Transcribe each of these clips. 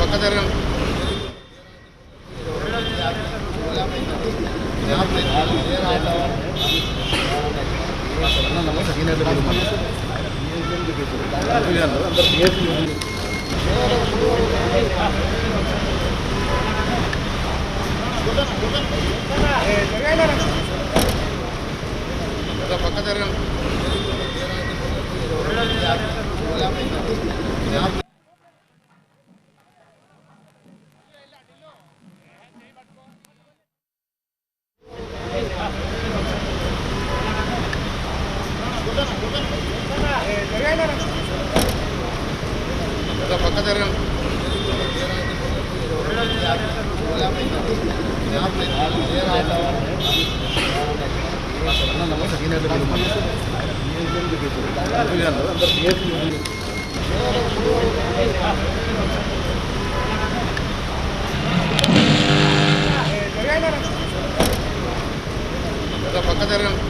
ಪಕ್ಕದಲ್ಲಿ ಪಕ್ಕ ಜರಗಂడి ಪಕ್ಕ ಜರಗಂడి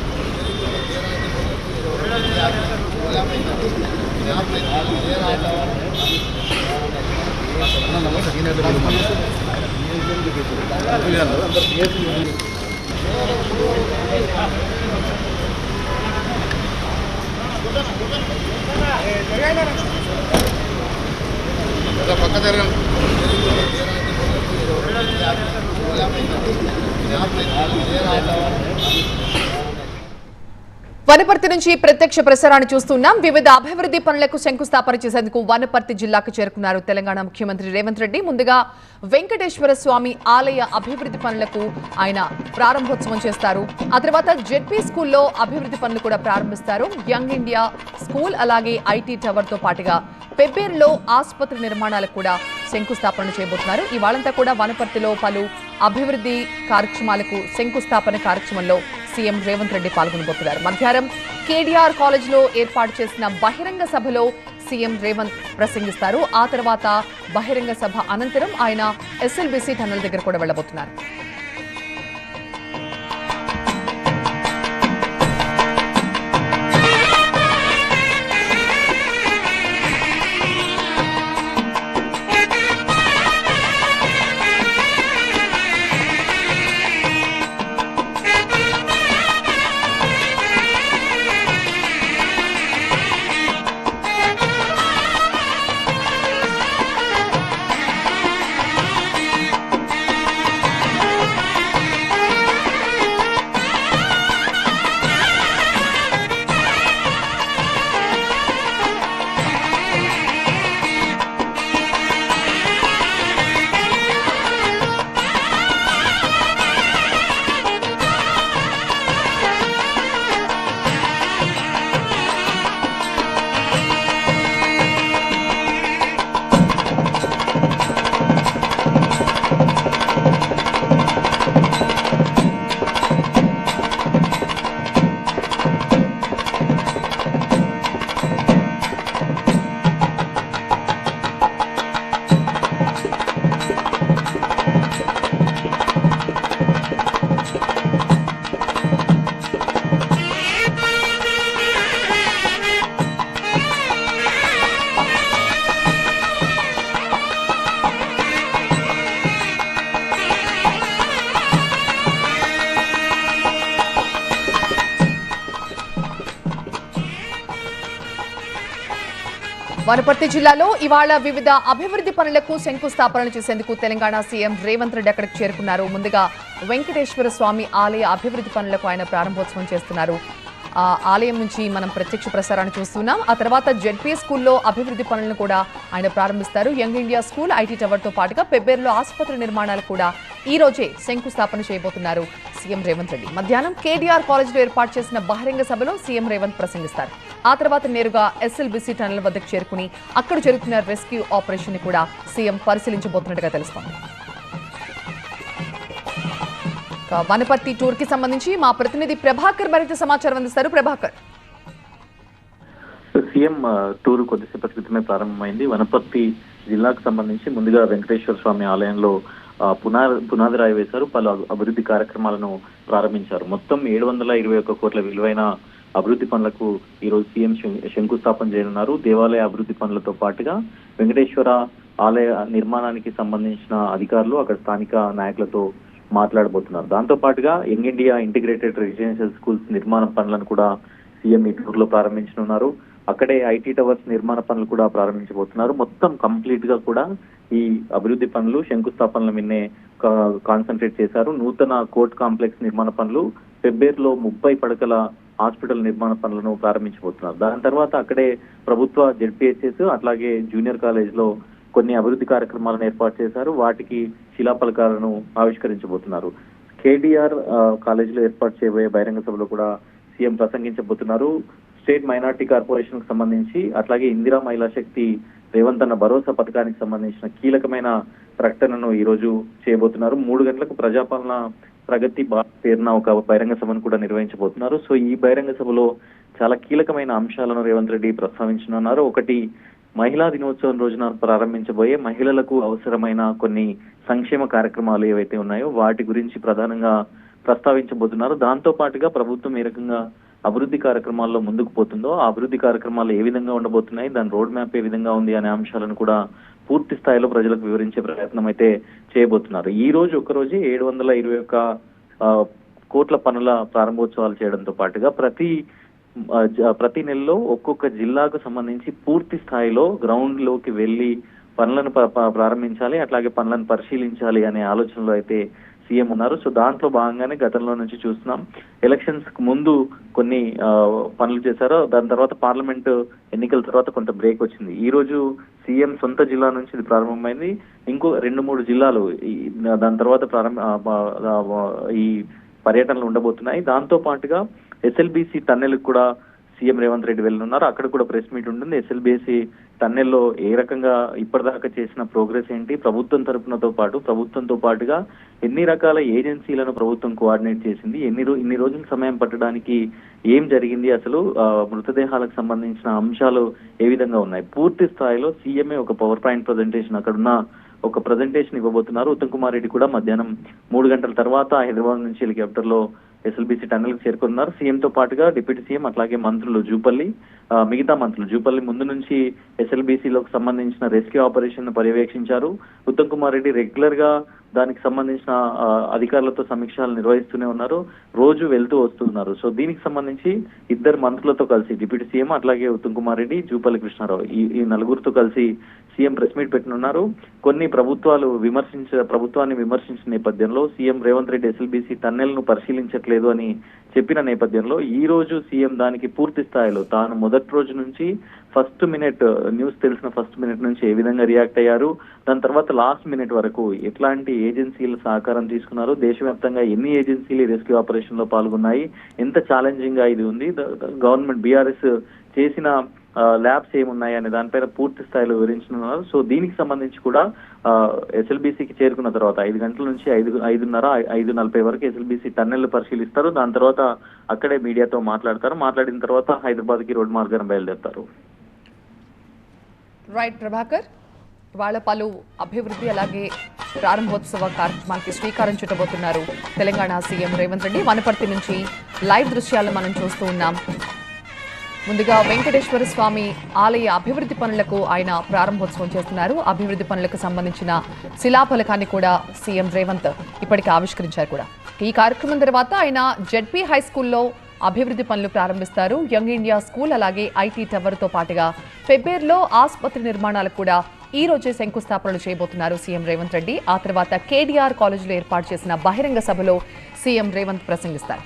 பக்கத்தில் వనపర్తి నుంచి ప్రత్యక్ష ప్రసారాన్ని చూస్తున్నాం. వివిధ అభివృద్ధి పనులకు శంకుస్థాపన చేసేందుకు వనపర్తి జిల్లాకు చేరుకున్నారు తెలంగాణ ముఖ్యమంత్రి రేవంత్ రెడ్డి. ముందుగా వెంకటేశ్వర స్వామి ఆలయ అభివృద్ధి పనులకు ఆయన ప్రారంభోత్సవం చేస్తారు. ఆ తర్వాత జెడ్పీ స్కూల్లో అభివృద్ధి పనులు కూడా ప్రారంభిస్తారు. యంగ్ ఇండియా స్కూల్ అలాగే ఐటీ టవర్తో పాటుగా పెబ్బేర్లో ఆసుపత్రి నిర్మాణాలకు కూడా శంకుస్థాపన చేయబోతున్నారు. ఇవాళంతా కూడా వనపర్తిలో పలు అభివృద్ధి కార్యక్రమాలకు శంకుస్థాపన కార్యక్రమంలో సీఎం రేవంత్ రెడ్డి పాల్గొనబోతున్నారు మధ్యాహ్నం కేడీఆర్ కాలేజ్లో ఏర్పాటు చేసిన బహిరంగ సభలో సీఎం రేవంత్ ప్రసంగిస్తారు. ఆ తర్వాత బహిరంగ సభ అనంతరం ఆయన ఎస్ఎల్బీసీ టన్నల్ దగ్గర కూడా వెళ్ళబోతున్నారు వనపర్తి జిల్లాలో ఇవాళ వివిధ అభివృద్ధి పనులకు శంకుస్థాపనలు చేసేందుకు తెలంగాణ సీఎం రేవంత్ రెడ్డి అక్కడికి చేరుకున్నారు. ముందుగా వెంకటేశ్వర స్వామి ఆలయ అభివృద్ధి పనులకు ఆయన ప్రారంభోత్సవం చేస్తున్నారు. ఆలయం నుంచి మనం ప్రత్యక్ష ప్రసారాన్ని చూస్తున్నాం. ఆ తర్వాత జెడ్పీ స్కూల్లో అభివృద్ధి పనులను కూడా ఆయన ప్రారంభిస్తారు. యంగ్ ఇండియా స్కూల్ ఐటీ టవర్తో పాటుగా పెబ్బేరులో ఆసుపత్రి నిర్మాణాలు కూడా ఈ రోజే శంకుస్థాపన చేయబోతున్నారు సీఎం రేవంత్ రెడ్డి. మధ్యాహ్నం కేడీఆర్ కాలేజీలో ఏర్పాటు చేసిన బహిరంగ సభలో సీఎం రేవంత్ ప్రసంగిస్తారు. ఆ తర్వాత నేరుగా ఎస్ఎల్బిసి టనల్ వద్దకు చేరుకుని అక్కడ జరుగుతున్న రెస్క్యూ ఆపరేషన్ని కూడా సీఎం పరిశీలించబోతున్నట్టుగా తెలుస్తోంది. వనపర్తి టూర్కి సంబంధించి మా ప్రతినిధి ప్రభాకర్ మరింత సమాచారం అందిస్తారు. ప్రభాకర్. సీఎం టూర్ కొద్దిసేపటి క్రితమే ప్రారంభమైంది. వనపర్తి జిల్లాకు సంబంధించి ముందుగా వెంకటేశ్వర స్వామి ఆలయంలో పునా పునాది రాయి వేశారు పలు అభివృద్ధి కార్యక్రమాలను ప్రారంభించారు. మొత్తం ఏడు వందల ఇరవై ఒక్క కోట్ల విలువైన అభివృద్ధి పనులకు ఈరోజు సీఎం శం- శంకుస్థాపన చేయనున్నారు. దేవాలయ అభివృద్ధి పనులతో పాటుగా వెంకటేశ్వర ఆలయ నిర్మాణానికి సంబంధించిన అధికారులు అక్కడ స్థానిక నాయకులతో మాట్లాడబోతున్నారు. దాంతో పాటుగా Young India integrated residential schools నిర్మాణ పనులను కూడా సీఎం ఈ టూర్లో ప్రారంభించనున్నారు. అక్కడే ఐటీ టవర్స్ నిర్మాణ పనులు కూడా ప్రారంభించబోతున్నారు. మొత్తం కంప్లీట్గా కూడా ఈ అభివృద్ధి పనులు శంకుస్థాపనల మీదనే కాన్సన్ట్రేట్ చేశారు. నూతన కోర్ట్ కాంప్లెక్స్ నిర్మాణ పనులు ఫిబ్రవరిలో ముప్పై పడకల హాస్పిటల్ నిర్మాణ పనులను ప్రారంభించబోతున్నారు. దాని తర్వాత అక్కడే ప్రభుత్వ జెడ్పీహెచ్ఎస్ అట్లాగే జూనియర్ కాలేజ్లో కొన్ని అభివృద్ధి కార్యక్రమాలను ఏర్పాటు చేశారు. వాటికి శిలాఫలకాలను ఆవిష్కరించబోతున్నారు. కేడీఆర్ కాలేజీలో ఏర్పాటు చేయబోయే బహిరంగ సభలో కూడా సీఎం ప్రసంగించబోతున్నారు. స్టేట్ మైనార్టీ కార్పొరేషన్కు సంబంధించి అట్లాగే ఇందిరా మహిళా శక్తి రేవంత్ అన్న భరోసా పథకానికి సంబంధించిన కీలకమైన ప్రకటనను ఈ రోజు చేయబోతున్నారు. మూడు గంటలకు ప్రజాపాలన ప్రగతి పేరున ఒక బహిరంగ సభను కూడా నిర్వహించబోతున్నారు. సో ఈ బహిరంగ సభలో చాలా కీలకమైన అంశాలను రేవంత్ రెడ్డి ప్రస్తావించనున్నారు. ఒకటి మహిళా దినోత్సవం రోజున ప్రారంభించబోయే మహిళలకు అవసరమైన కొన్ని సంక్షేమ కార్యక్రమాలు ఏవైతే ఉన్నాయో వాటి గురించి ప్రధానంగా ప్రస్తావించబోతున్నారు. దాంతో పాటుగా ప్రభుత్వం ఏ రకంగా అభివృద్ధి కార్యక్రమాల్లో ముందుకు పోతుందో ఆ అభివృద్ధి కార్యక్రమాలు ఏ విధంగా ఉండబోతున్నాయి దాని రోడ్ మ్యాప్ ఏ విధంగా ఉంది అనే అంశాలను కూడా పూర్తి స్థాయిలో ప్రజలకు వివరించే ప్రయత్నం అయితే చేయబోతున్నారు. ఈ రోజు ఒకరోజు ఏడు వందల ఇరవై ఒక్క ఆ, కోట్ల పనుల ప్రారంభోత్సవాలు చేయడంతో పాటుగా ప్రతి ప్రతి నెలలో ఒక్కొక్క జిల్లాకు సంబంధించి పూర్తి స్థాయిలో గ్రౌండ్లోకి వెళ్ళి పనులను ప్రారంభించాలి అట్లాగే పనులను పరిశీలించాలి అనే ఆలోచనలో అయితే సీఎం ఉన్నారు. సో దాంట్లో భాగంగానే గతంలో నుంచి చూస్తున్నాం. ఎలక్షన్స్కు ముందు కొన్ని పనులు చేశారు. దాని తర్వాత పార్లమెంట్ ఎన్నికల తర్వాత కొంత బ్రేక్ వచ్చింది. ఈ రోజు సీఎం సొంత జిల్లా నుంచి ఇది ప్రారంభమైంది. ఇంకో రెండు మూడు జిల్లాలు దాని తర్వాత ప్రారంభ ఈ పర్యటనలు ఉండబోతున్నాయి. దాంతో పాటుగా ఎస్ఎల్బిసి టన్నెల్ కూడా సీఎం రేవంత్ రెడ్డి వెళ్ళనున్నారు. అక్కడ కూడా ప్రెస్ మీట్ ఉంటుంది. ఎస్ఎల్బిఎస్సి టన్నెల్లో ఏ రకంగా ఇప్పటిదాకా చేసిన ప్రోగ్రెస్ ఏంటి? ప్రభుత్వం తరపునతో పాటు ప్రభుత్వంతో పాటుగా ఎన్ని రకాల ఏజెన్సీలను ప్రభుత్వం కోఆర్డినేట్ చేసింది? ఎన్ని రో ఇన్ని రోజులు సమయం పట్టడానికి ఏం జరిగింది? అసలు ఆ, మృతదేహాలకు సంబంధించిన అంశాలు ఏ విధంగా ఉన్నాయి? పూర్తి స్థాయిలో సీఎంఏ ఒక పవర్ పాయింట్ ప్రజెంటేషన్ అక్కడున్న ఒక ప్రజెంటేషన్ ఇవ్వబోతున్నారు. ఉత్తమ్ కుమార్ రెడ్డి కూడా మధ్యాహ్నం మూడు గంటల తర్వాత హైదరాబాద్ నుంచి హెలికాప్టర్లో ఎస్ఎల్బిసి టన్నెల్కి చేరుకున్నారు. సీఎం తో పాటుగా డిప్యూటీ సీఎం అట్లాగే మంత్రులు జూపల్లి మిగతా మంత్రులు. జూపల్లి ముందు నుంచి ఎస్ఎల్బిసిలోకి సంబంధించిన రెస్క్యూ ఆపరేషన్ను పర్యవేక్షించారు. ఉత్తమ్ కుమార్ రెడ్డి రెగ్యులర్గా దానికి సంబంధించిన అధికారులతో సమీక్షలు నిర్వహిస్తూనే ఉన్నారు. రోజు వెళ్తూ వస్తున్నారు. సో దీనికి సంబంధించి ఇద్దరు మంత్రులతో కలిసి డిప్యూటీ సీఎం అట్లాగే ఉత్తమ్ కుమార్ రెడ్డి జూపల్లి కృష్ణారావు ఈ నలుగురితో కలిసి సీఎం ప్రెస్ మీట్ పెట్టనున్నారు. కొన్ని ప్రభుత్వాలు విమర్శించ ప్రభుత్వాన్ని విమర్శించిన నేపథ్యంలో సీఎం రేవంత్ రెడ్డి ఎస్ఎల్బీసీ టన్నెల్ను పరిశీలించట్లేదు అని చెప్పిన నేపథ్యంలో ఈ రోజు సీఎం దానికి పూర్తి స్థాయిలో తాను మొదటి రోజు నుంచి ఫస్ట్ మినిట్ న్యూస్ తెలిసిన ఫస్ట్ మినిట్ నుంచి ఏ విధంగా రియాక్ట్ అయ్యారు. దాని తర్వాత లాస్ట్ మినిట్ వరకు ఎట్లాంటి ఏజెన్సీల సహకారం తీసుకున్నారు. దేశవ్యాప్తంగా ఎన్ని ఏజెన్సీలు రెస్క్యూ ఆపరేషన్లో పాల్గొన్నాయి. ఎంత ఛాలెంజింగ్గా ఇది ఉంది. గవర్నమెంట్ బీఆర్ఎస్ చేసిన ల్యాబ్స్ ఏమున్నాయి అనే దానిపైన పూర్తి స్థాయిలో వివరించనున్నారు సో దీనికి సంబంధించి కూడా ఎస్ఎల్బీసీకి చేరుకున్న తర్వాత ఐదు గంటల నుంచి ఐదు ఐదున్నర ఐదు నలభై వరకు ఎస్ఎల్బీసీ టన్నెల్ పరిశీలిస్తారు. దాని తర్వాత అక్కడే మీడియాతో మాట్లాడతారు. మాట్లాడిన తర్వాత హైదరాబాద్కి రోడ్ మార్గాన్ని బయలుదేరుతారు. రైట్ ప్రభాకర్. వాళ్ళ పలు అభివృద్ధి అలాగే ప్రారంభోత్సవ కార్యక్రమానికి శ్రీకారం చుట్టబోతున్నారు తెలంగాణ సీఎం రేవంత్ రెడ్డి. వనపర్తి నుంచి లైవ్ దృశ్యాలు మనం చూస్తూ ఉన్నాం. ముందుగా వెంకటేశ్వర స్వామి ఆలయ అభివృద్ధి పనులకు ఆయన ప్రారంభోత్సవం చేస్తున్నారు. అభివృద్ధి పనులకు సంబంధించిన శిలాఫలకాన్ని కూడా సీఎం రేవంత్ ఇప్పటికే ఆవిష్కరించారు కూడా. ఈ కార్యక్రమం తర్వాత ఆయన జెడ్పీ హై స్కూల్లో అభివృద్ధి పనులు ప్రారంభిస్తారు. యంగ్ ఇండియా స్కూల్ అలాగే ఐటీ టవర్తో పాటుగా ఫెబ్బేర్లో ఆసుపత్రి నిర్మాణాలకు కూడా ఈ రోజే శంకుస్థాపనలు చేయబోతున్నారు సీఎం రేవంత్ రెడ్డి. ఆ తర్వాత కేడీఆర్ కాలేజీలో ఏర్పాటు చేసిన బహిరంగ సభలో సీఎం రేవంత్ ప్రసంగిస్తారు.